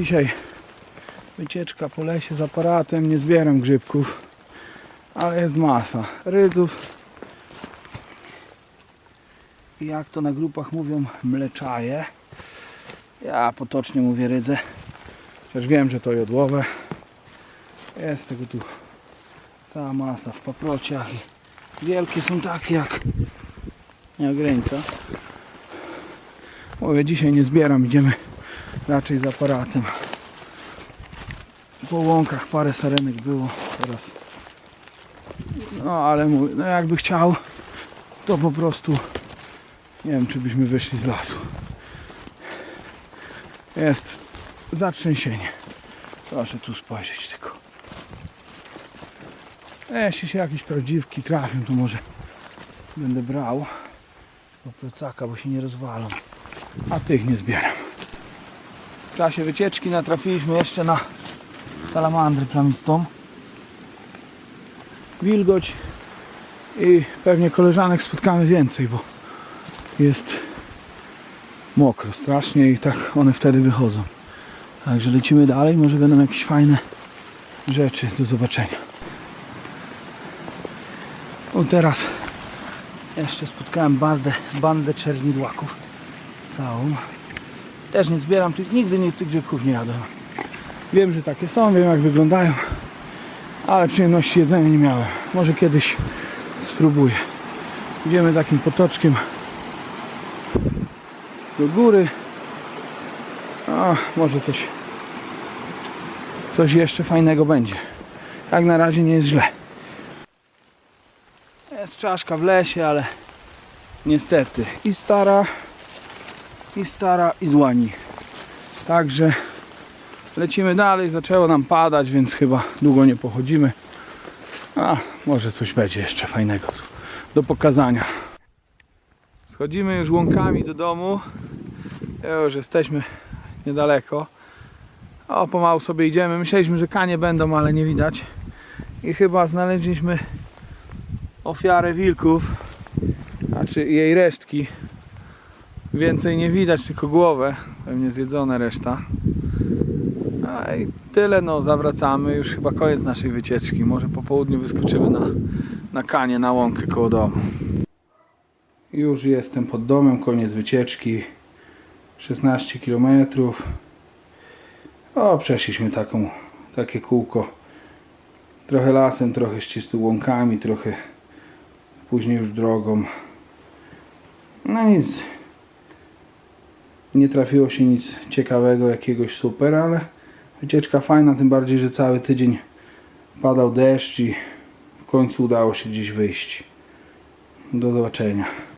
Dzisiaj wycieczka po lesie z aparatem. Nie zbieram grzybków, ale jest masa rydzów. I jak to na grupach mówią, mleczaje. Ja potocznie mówię rydze. Chociaż wiem, że to jodłowe. Jest tego tu cała masa w paprociach. Wielkie są takie jak, jak ręka. Mówię, dzisiaj nie zbieram, idziemy raczej z aparatem. Po łąkach parę sarenek było teraz. No ale mówię, no jakby chciał, to po prostu nie wiem, czy byśmy wyszli z lasu. Jest zatrzęsienie. Proszę tu spojrzeć tylko. E, Jeśli się jakieś prawdziwki trafią, to może będę brał do plecaka, bo się nie rozwalą. A tych nie zbieram. W czasie wycieczki natrafiliśmy jeszcze na salamandrę plamistą. Wilgoć i pewnie koleżanek spotkamy więcej, bo jest mokro strasznie i tak one wtedy wychodzą. Także lecimy dalej, może będą jakieś fajne rzeczy do zobaczenia. O teraz jeszcze spotkałem bandę, bandę czernidłaków całą. Też nie zbieram tych, nigdy nie, tych grzybków nie jadłem. Wiem, że takie są, wiem jak wyglądają, ale przyjemności jedzenia nie miałem. Może kiedyś spróbuję. Idziemy takim potoczkiem do góry. A, może coś coś jeszcze fajnego będzie. Jak na razie nie jest źle. Jest czaszka w lesie, ale niestety i stara i stara i złani. Także lecimy dalej. Zaczęło nam padać, więc chyba długo nie pochodzimy. A może coś będzie jeszcze fajnego do pokazania. Schodzimy już łąkami do domu. Już jesteśmy niedaleko. O, pomału sobie idziemy. Myśleliśmy, że kanie będą, ale nie widać. I chyba znaleźliśmy ofiarę wilków. Znaczy jej resztki. Więcej nie widać, tylko głowę. Pewnie zjedzone reszta. No i tyle, no zawracamy. Już chyba koniec naszej wycieczki. Może po południu wyskoczymy na, na kanie, na łąkę koło domu. Już jestem pod domem, koniec wycieczki. 16 km. O, przeszliśmy taką, takie kółko. Trochę lasem, trochę ścisłymi łąkami, trochę później już drogą. No nic. Nie trafiło się nic ciekawego, jakiegoś super, ale wycieczka fajna, tym bardziej, że cały tydzień padał deszcz i w końcu udało się gdzieś wyjść. Do zobaczenia.